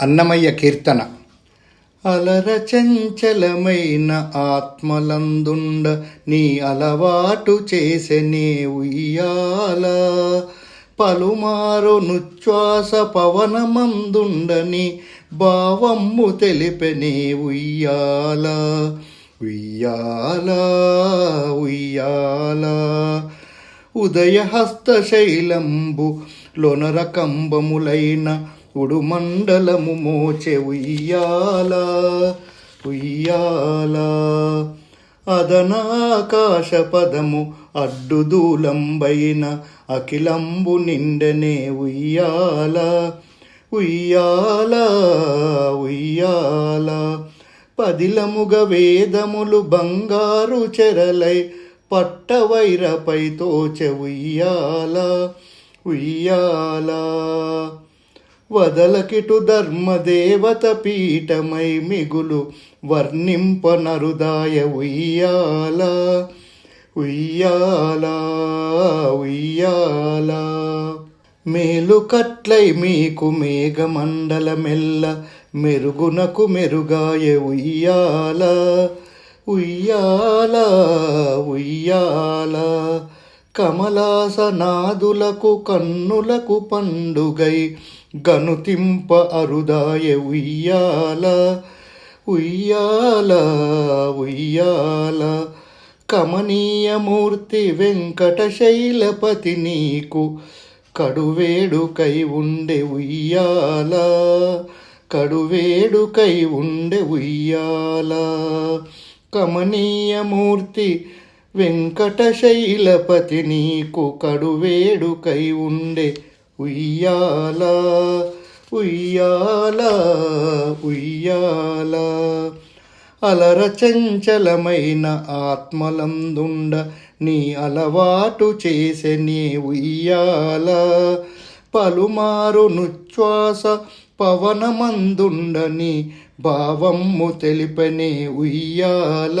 అన్నమయ్య కీర్తన. అలర చంచలమైన ఆత్మలందుండ నీ అలవాటు చేసెనే ఉయ్యాల. పలుమారు నుచ్ఛ్వాస పవనమందుండని భావమ్ము తెలిపెనే ఉయ్యాల. ఉయ్యాల ఉయ్యాల. ఉదయహస్తశైలంబు ఉడు మండలము మోచె ఉయ్యాల ఉయ్యాల. అదనాకాశ పదము అడ్డుదూలంబైన అఖిలంబు నిండనే ఉయ్యాల. ఉయ్యాల ఉయ్యాల. పదిలముగ వేదములు బంగారు చెరలై పట్టవైరపై తోచె ఉయ్యాల ఉయ్యాల. వదలకిటు ధర్మదేవత పీఠమై మిగులు వర్ణింపనరుదాయ ఉయ్యాల ఉయ్యాల ఉయ్యాల. మేలు కట్లై మీకు మేఘమండలమెల్ల మెరుగునకు మెరుగాయ ఉయ్యాల ఉయ్యాల ఉయ్యాల. కమలాసనాదులకు కన్నులకు పండుగై గనుతింప అరుదాయ ఉయ్యాల ఉయ్యాల ఉయ్యాల. కమనీయమూర్తి వెంకటశైలపతి నీకు కడువేడుకై ఉండే ఉయ్యాల కడువేడుకై ఉండే ఉయ్యాల. కమనీయమూర్తి వెంకటశైలపతి నీకు కడువేడుకై ఉండే ఉయ్యాల ఉయ్యాల ఉయ్యాల. అలర చంచలమైన ఆత్మలందుండ నీ అలవాటు చేసే నీ ఉయ్యాల. పలుమారు నుచ్ఛ్వాస పవనమందుండని భావమ్ము తెలిపనే ఉయ్యాల.